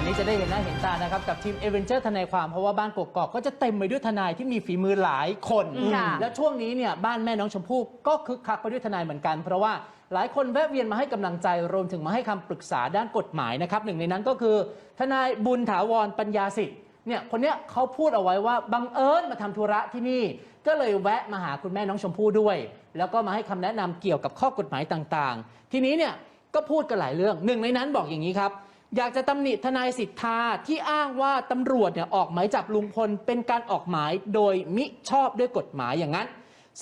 วันนี้จะได้เห็นหน้าเห็นตานะครับ กับทีมเอเวนเจอร์ทนายความ เพราะว่าบ้านกกอกก็จะเต็มไปด้วยทนายที่มีฝีมือหลายคน ค่ะ และช่วงนี้เนี่ยบ้านแม่น้องชมพู่ก็คึกคักไปด้วยทนายเหมือนกัน เพราะว่าหลายคนแวะเวียนมาให้กำลังใจรวมถึงมาให้คำปรึกษาด้านกฎหมายนะครับหนึ่งในนั้นก็คือ ทนายบุญถาวรปัญญาสิทธิ์เนี่ยคนเนี้ยเขาพูดเอาไว้ว่าบังเอิญมาทำธุระที่นี่ ก็เลยแวะมาหาคุณแม่น้องชมพู่ด้วย แล้วก็มาให้คำแนะนำเกี่ยวกับข้อกฎหมายต่างๆ ทีนี้เนี่ย ก็พูดกันหลายเรื่องหนึ่งในนั้นบอกอย่างนี้ครับ อยากจะตำหนิทนายสิทธาที่อ้างว่าตำรวจเนี่ยออกหมายจับลุงพลเป็นการออกหมายโดยมิชอบด้วยกฎหมายอย่างนั้น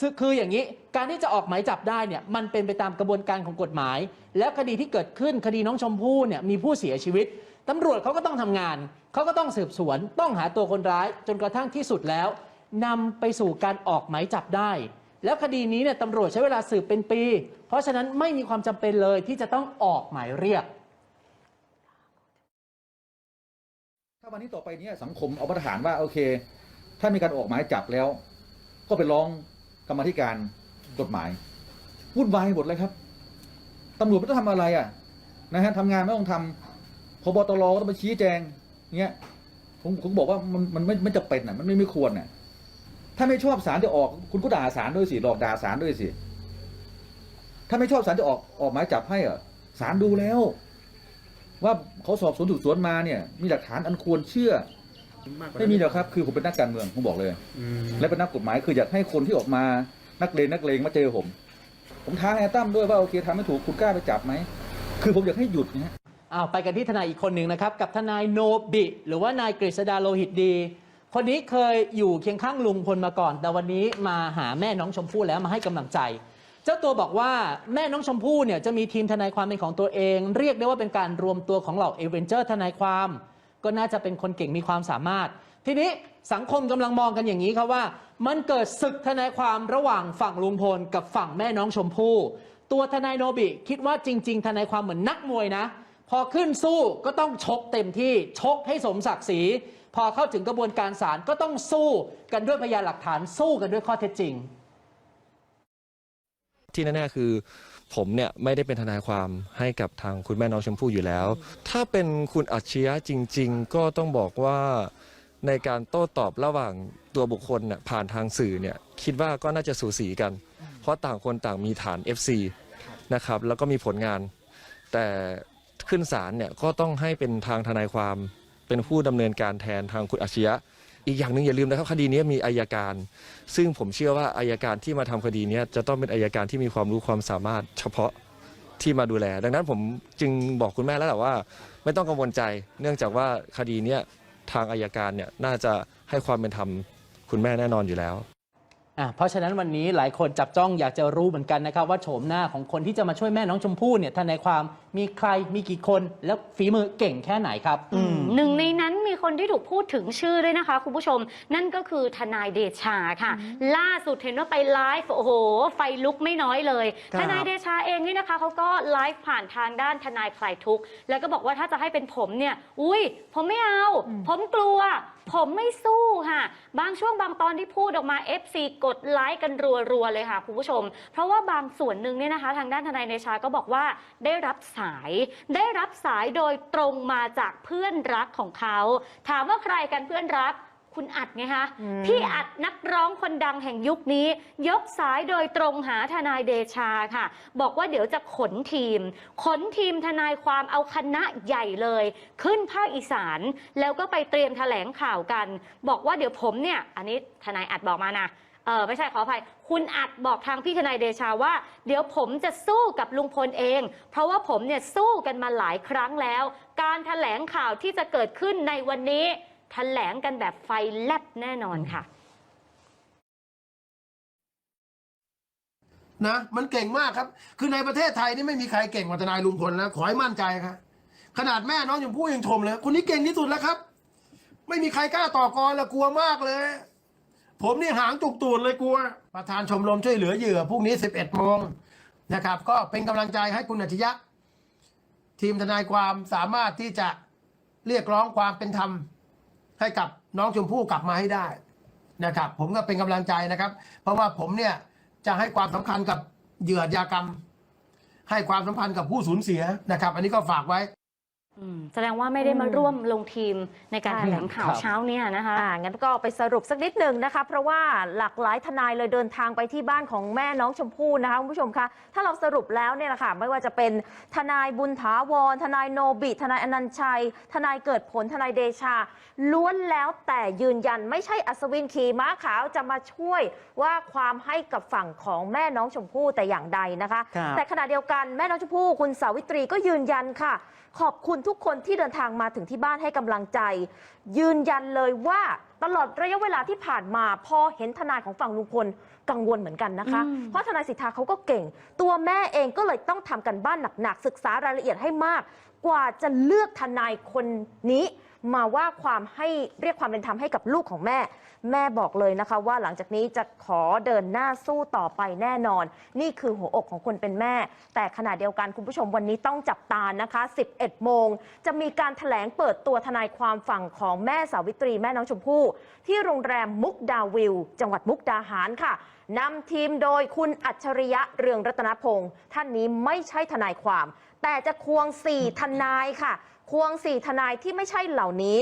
ซึ่งคืออย่างนี้การที่จะออกหมายจับได้เนี่ยมันเป็นไปตามกระบวนการของกฎหมาย แล้วคดีที่เกิดขึ้นคดีน้องชมพู่เนี่ยมีผู้เสียชีวิตตำรวจเขาก็ต้องทำงานเขาก็ต้องสืบสวน ต้องหาตัวคนร้าย จนกระทั่งที่สุดแล้วนำไปสู่การออกหมายจับได้ แล้วคดีนี้เนี่ยตำรวจใช้เวลาสืบเป็นปี เพราะฉะนั้นไม่มีความจำเป็นเลยที่จะต้องออกหมายเรียก ถ้าวันนี้ต่อไปเนี้สังคมเอามาตรฐานว่าโอเค ถ้ามีการออกหมายจับแล้ว ก็ไปร้องกรรมธิการกฎหมายวุ่นวายหมดเลยครับตำรวจไม่ต้องทำอะไรอะนะฮะทำงานไม่ต้องทำพบตรก็ต้องมาชี้แจงเงี้ยผมผมบอกว่ามันมันไม่ไม่จะเป็นอะ มันไม่ไม่ควรอะถ้าไม่ชอบสารจะออกคุณก็ด่าสารด้วยสิหลอกด่าสารด้วยสิถ้าไม่ชอบสารจะออกออกหมายจับให้เหรอสารดูแล้ว ว่าเขาสอบสวนสืบสวนมาเนี่ยมีหลักฐานอันควรเชื่อ ไม่มีหรอกครับ คือผมเป็นนักการเมืองผมบอกเลย และเป็นนักกฎหมายคืออยากให้คนที่ออกมานักเลงนักเลงมาเจอผม ผมท้าให้ตั้มด้วยว่าโอเคทำไม่ถูกคุณกล้าไปจับไหมคือผมอยากให้หยุดนะฮะอ้าวไปกันที่ทนายอีกคนหนึ่งนะครับ กับทนายโนบิ หรือว่านายกฤษดาโลหิตดี คนนี้เคยอยู่เคียงข้างลุงพลมาก่อน แต่วันนี้มาหาแม่น้องชมพู่แล้วมาให้กำลังใจเจ้าตัวบอกว่าแม่น้องชมพู่เนี่ยจะมีทีมทนายความเป็นของตัวเอง เรียกได้ว่าเป็นการรวมตัวของเหล่าเอเวนเจอร์ทนายความ ก็น่าจะเป็นคนเก่งมีความสามารถ ทีนี้สังคมกำลังมองกันอย่างนี้ครับว่า มันเกิดศึกทนายความระหว่างฝั่งลุงพลกับฝั่งแม่น้องชมพู่ ตัวทนายโนบิคิดว่าจริง ๆ ทนายความเหมือนนักมวยนะ พอขึ้นสู้ก็ต้องชกเต็มที่ชกให้สมศักดิ์ศรีพอเข้าถึงกระบวนการศาลก็ต้องสู้กันด้วยพยานหลักฐานสู้กันด้วยข้อเท็จจริง ที่แน่ๆคือ ผมเนี่ยไม่ได้เป็นทนายความให้กับทางคุณแม่น้องชมพู่อยู่แล้ว ถ้าเป็นคุณอัจฉริยะจริง ๆ ก็ต้องบอกว่าในการโต้ตอบระหว่างตัวบุคคลเนี่ยผ่านทางสื่อเนี่ยคิดว่าก็น่าจะสูสีกัน เพราะต่างคนต่างมีฐาน FC นะครับแล้วก็มีผลงาน แต่ขึ้นศาลเนี่ยก็ต้องให้เป็นทางทนายความเป็นผู้ดำเนินการแทนทางคุณอัจฉริยะ อีกอย่างหนึ่งอย่าลืมนะครับคดีนี้มีอายการ ซึ่งผมเชื่อว่าอายการที่มาทำคดีนี้จะต้องเป็นอายการที่มีความรู้ความสามารถเฉพาะที่มาดูแล ดังนั้นผมจึงบอกคุณแม่แล้วแหละว่า ไม่ต้องกังวลใจ เนื่องจากว่าคดีนี้ทางอายการเนี่ยน่าจะให้ความเป็นธรรมคุณแม่แน่นอนอยู่แล้ว อะเพราะฉะนั้นวันนี้หลายคนจับจ้องอยากจะรู้เหมือนกันนะครับ ว่าโฉมหน้าของคนที่จะมาช่วยแม่น้องชมพู่เนี่ยทนายความมีใครมีกี่คนแล้วฝีมือเก่งแค่ไหนครับ หนึ่งในนั้นมีคนที่ถูกพูดถึงชื่อด้วยนะคะ คุณผู้ชม นั่นก็คือทนายเดชาค่ะ ล่าสุดเห็นว่าไปไลฟ์โอ้โห ไฟลุกไม่น้อยเลย ครับทนายเดชาเองนี่นะคะเขาก็ไลฟ์ผ่านทางด้านทนายคลายทุกข์แล้วก็บอกว่าถ้าจะให้เป็นผมเนี่ย อุ้ยผมไม่เอา ผมกลัว ผมไม่สู้ค่ะ บางช่วงบางตอนที่พูดออกมา FC กดไลค์กันรัวๆเลยค่ะคุณผู้ชม เพราะว่าบางส่วนหนึ่งเนี่ยนะคะ ทางด้านทนายเดชาก็บอกว่าได้รับสาย ได้รับสายโดยตรงมาจากเพื่อนรักของเขา ถามว่าใครกันเพื่อนรักคุณอัดไงคะพี่อัดนักร้องคนดังแห่งยุคนี้ ยกสายโดยตรงหาทนายเดชาค่ะ บอกว่าเดี๋ยวจะขนทีม ขนทีมทนายความเอาคณะใหญ่เลย ขึ้นภาคอีสาน แล้วก็ไปเตรียมแถลงข่าวกัน บอกว่าเดี๋ยวผมเนี่ย อันนี้ทนายอัดบอกมานะ เออไม่ใช่ขออภัย คุณอัดบอกทางพี่ทนายเดชาว่า เดี๋ยวผมจะสู้กับลุงพลเอง เพราะว่าผมเนี่ยสู้กันมาหลายครั้งแล้ว การแถลงข่าวที่จะเกิดขึ้นในวันนี้แถลงกันแบบไฟแลบแน่นอนค่ะ นะ มันเก่งมากครับ คือในประเทศไทยนี่ไม่มีใครเก่งกว่าทนายลุงพลนะขอให้มั่นใจครับขนาดแม่น้องชมพู่ยังชมเลยคนนี้เก่งที่สุดแล้วครับ ไม่มีใครกล้าต่อกรละกลัวมากเลย ผมนี่หางจุกตูดเลยกลัว ประธานชมรมช่วยเหลือเหยื่อพรุ่งนี้ 11โมงนะครับ ก็เป็นกำลังใจให้คุณอัจฉริยะ ทีมทนายความสามารถที่จะเรียกร้องความเป็นธรรม ให้กับน้องชมพู่กลับมาให้ได้นะครับ ผมก็เป็นกำลังใจนะครับ เพราะว่าผมเนี่ยจะให้ความสำคัญกับเหยื่ออาชญากรรม ให้ความสัมพันธ์กับผู้สูญเสียนะครับ อันนี้ก็ฝากไว้ แสดงว่าไม่ได้มาร่วมลงทีมในการใช่แถลงข่าวครับเช้าเนี่ยนะคะอ่างั้นก็ไปสรุปสักนิดหนึ่งนะคะ เพราะว่าหลากหลายทนายเลยเดินทางไปที่บ้านของแม่น้องชมพู่นะคะคุณผู้ชมคะถ้าเราสรุปแล้วเนี่ยนะคะไม่ว่าจะเป็นทนายบุญถาวร ทนายโนบิ ทนายอนันต์ชัย ทนายเกิดผลทนายเดชา ล้วนแล้วแต่ยืนยันไม่ใช่อัศวินขี่ม้าขาวจะมาช่วยว่าความให้กับฝั่งของแม่น้องชมพู่แต่อย่างใดนะคะครับแต่ขณะเดียวกันแม่น้องชมพู่คุณสาวิตรีก็ยืนยันค่ะ ขอบคุณทุกคนที่เดินทางมาถึงที่บ้านให้กำลังใจ ยืนยันเลยว่าตลอดระยะเวลาที่ผ่านมาพอเห็นทนายของฝั่งลุงพล กังวลเหมือนกันนะคะอืมเพราะทนายสิทธาเขาก็เก่ง ตัวแม่เองก็เลยต้องทำกันบ้านหนักๆศึกษารายละเอียดให้มาก กว่าจะเลือกทนายคนนี้มาว่าความให้เรียกความเป็นธรรมให้กับลูกของแม่ แม่บอกเลยนะคะว่าหลังจากนี้จะขอเดินหน้าสู้ต่อไปแน่นอน นี่คือหัวอกของคนเป็นแม่ แต่ขณะเดียวกันคุณผู้ชมวันนี้ต้องจับตานะคะ 11 โมง จะมีการถแถลงเปิดตัวทนายความฝั่งของแม่สาวิตรีแม่น้องชมพู่ที่โรงแรมมุกดาวิว จังหวัดมุกดาหารค่ะ นำทีมโดยคุณอัจฉริยะเรืองรัตนพงศ์ท่านนี้ไม่ใช่ทนายความ แต่จะควงสี่ทนายค่ะ ควงสี่ทนายที่ไม่ใช่เหล่านี้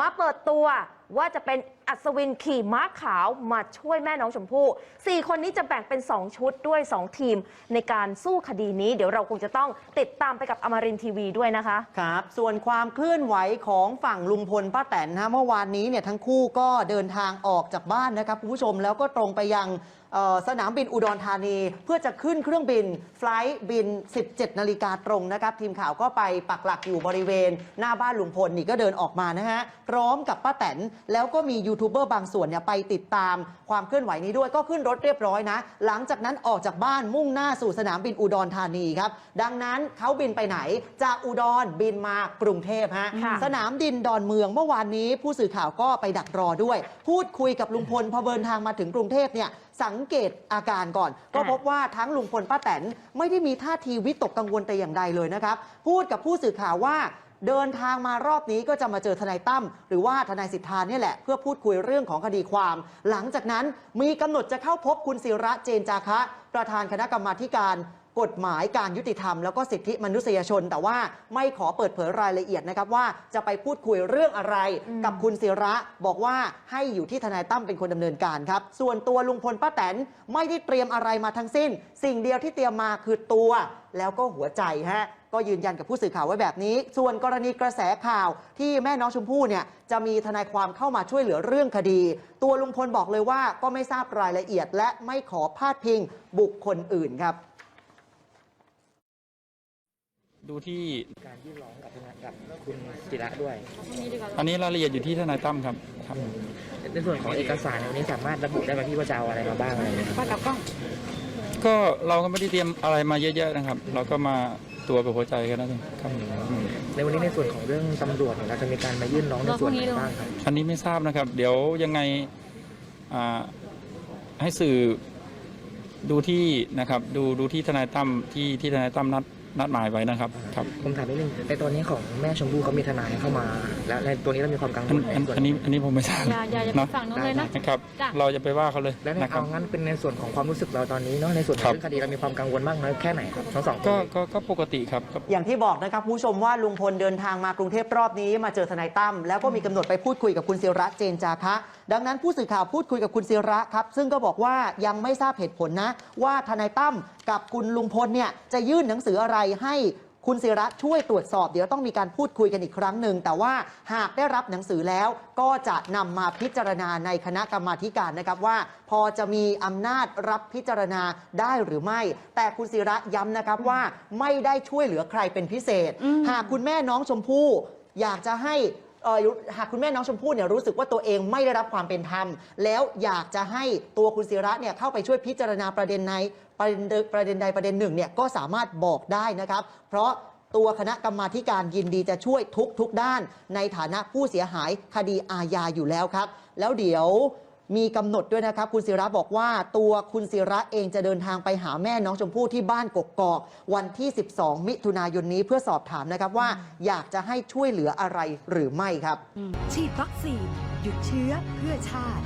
มาเปิดตัว ว่าจะเป็นอัศวินขี่ม้าขาวมาช่วยแม่น้องชมพู่สี่คนนี้จะแบ่งเป็น 2 ชุดด้วย 2 ทีม ในการสู้คดีนี้ เดี๋ยวเราคงจะต้องติดตามไปกับอมรินทีวีด้วยนะคะ ครับ ส่วนความเคลื่อนไหวของฝั่งลุงพลป้าแตนนะเมื่อวานนี้เนี่ยทั้งคู่ก็เดินทางออกจากบ้านนะครับคุณผู้ชมแล้วก็ตรงไปยังสนามบินอุดรธานี เพื่อจะขึ้นเครื่องบินไฟล์ทบิน 17 นาฬิกาตรงนะครับ ทีมข่าวก็ไปปักหลักอยู่บริเวณ หน้าบ้านลุงพลนี่ก็เดินออกมานะฮะพร้อมกับป้าแตนแล้วก็มียูทูบเบอร์บางส่วนเนี่ยไปติดตามความเคลื่อนไหวนี้ด้วยก็ขึ้นรถเรียบร้อยนะ หลังจากนั้นออกจากบ้านมุ่งหน้าสู่สนามบินอุดรธานีครับ ดังนั้นเขาบินไปไหน จากอุดรบินมากรุงเทพฮะค่ะสนามบินดอนเมืองเมื่อวานนี้ ผู้สื่อข่าวก็ไปดักรอด้วย พูดคุยกับลุงพลพอเดินทางมาถึงกรุงเทพเนี่ยสังเกตอาการก่อน ก็พบว่าทั้งลุงพลป้าแตนไม่ได้มีท่าทีวิตกกังวลแต่อย่างใดเลยนะครับ พูดกับผู้สื่อข่าวว่า เดินทางมารอบนี้ก็จะมาเจอทนายตั้มหรือว่าทนายสิทธาเนี่ยแหละ เพื่อพูดคุยเรื่องของคดีความ หลังจากนั้นมีกำหนดจะเข้าพบคุณศิระเจนจาคะ ประธานคณะกรรมาธิการกฎหมายการยุติธรรมแล้วก็สิทธิมนุษยชน แต่ว่าไม่ขอเปิดเผยรายละเอียดนะครับว่าจะไปพูดคุยเรื่องอะไรกับคุณศิระบอกว่าให้อยู่ที่ทนายตั้มเป็นคนดำเนินการครับ ส่วนตัวลุงพลป้าแตนไม่ได้เตรียมอะไรมาทั้งสิ้น สิ่งเดียวที่เตรียมมาคือตัวแล้วก็หัวใจฮะ ก็ยืนยันกับผู้สื่อข่าวไว้แบบนี้ ส่วนกรณีกระแสข่าวที่แม่น้องชมพู่เนี่ยจะมีทนายความเข้ามาช่วยเหลือเรื่องคดี ตัวลุงพลบอกเลยว่าก็ไม่ทราบรายละเอียด และไม่ขอพาดพิงบุคคลอื่นครับ ดูที่การยื่นร้องกับกับคุณจิระด้วย อันนี้รายละเอียดอยู่ที่ทนายตั้มครับครับในส่วนของเอกสารวันนี้สามารถระบุได้ไหมพี่ว่าจะเอาอะไรมาบ้างอะไรอย่างเงี้ยครับก็เราก็ไม่ได้เตรียมอะไรมาเยอะๆนะครับ เราก็มา ตัวกับหัวใจกันนั่นเองครับอืมในวันนี้ในส่วนของเรื่องตำรวจเนี่ยเราจะมีการมายื่นร้องในส่วนไหนบ้างครับอันนี้ไม่ทราบนะครับ เดี๋ยวยังไงอ่าให้สื่อดูที่นะครับดูดูที่ทนายตั้มที่ที่ทนายตั้มนัด นัดหมายไว้นะครับครับผมถามนิดนึงในตอนนี้ของแม่ชมพู่เขามีทนายเข้ามา แล้วในตัวนี้เรามีความกังวอันลในอันส่วนอันนี้อันนี้ผมไม่ทราบอย่าอย่าอย่าเนาะฝั่งนู้นเลยนะนะครับจ้ะเราจะไปว่าเขาเลยแล้วในนะครับ เอางั้นเป็นในส่วนของความรู้สึกเราตอนนี้เนาะในส่วนขครัองบ เรื่องคดีเรามีความกังวลมากน้อยแค่ไหนครับทั้งสองคนก็เลยก็ก็ปกติครับก็ อย่างที่บอกนะครับคุณผู้ชมว่าลุงพลเดินทางมากรุงเทพรอบนี้มาเจอทนายตั้มแล้วก็มีกำหนดไปพูดคุยกับคุณศิระเจนจาคะ ดังนั้นผู้สื่อข่าวพูดคุยกับคุณศิระครับ ซึ่งก็บอกว่ายังไม่ทราบเหตุผลนะ ว่าทนายตั้มกับคุณลุงพลเนี่ยจะยื่นหนังสืออะไรให้คุณศิระช่วยตรวจสอบเดี๋ยวต้องมีการพูดคุยกันอีกครั้งหนึ่ง แต่ว่าหากได้รับหนังสือแล้วก็จะนำมาพิจารณาในคณะกรรมาธิการนะครับว่า พอจะมีอำนาจรับพิจารณาได้หรือไม่ แต่คุณศิระย้ำนะครับว่าไม่ได้ช่วยเหลือใครเป็นพิเศษ หากคุณแม่น้องชมพู่อยากจะให้ เอ่อหากคุณแม่น้องชมพู่เนี่ยรู้สึกว่าตัวเองไม่ได้รับความเป็นธรรม แล้วอยากจะให้ตัวคุณศิระเนี่ยเข้าไปช่วยพิจารณาประเด็นในประเด็นใดประเด็นใดประเด็นหนึ่งเนี่ยก็สามารถบอกได้นะครับ เพราะตัวคณะกรรมาธิการยินดีจะช่วยทุกทุกด้าน ในฐานะผู้เสียหายคดีอาญาอยู่แล้วครับ แล้วเดี๋ยว มีกำหนดด้วยนะครับ คุณศิระบอกว่าตัวคุณศิระเองจะเดินทางไปหาแม่น้องชมพู่ที่บ้านกกอกวันที่ 12 มิถุนายนนี้เพื่อสอบถามนะครับว่าอยากจะให้ช่วยเหลืออะไรหรือไม่ครับ ฉีดวัคซีนหยุดเชื้อเพื่อชาติ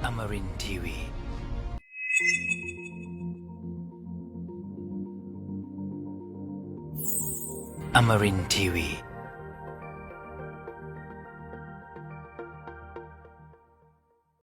Amarin Tiwi. Amarin Tiwi.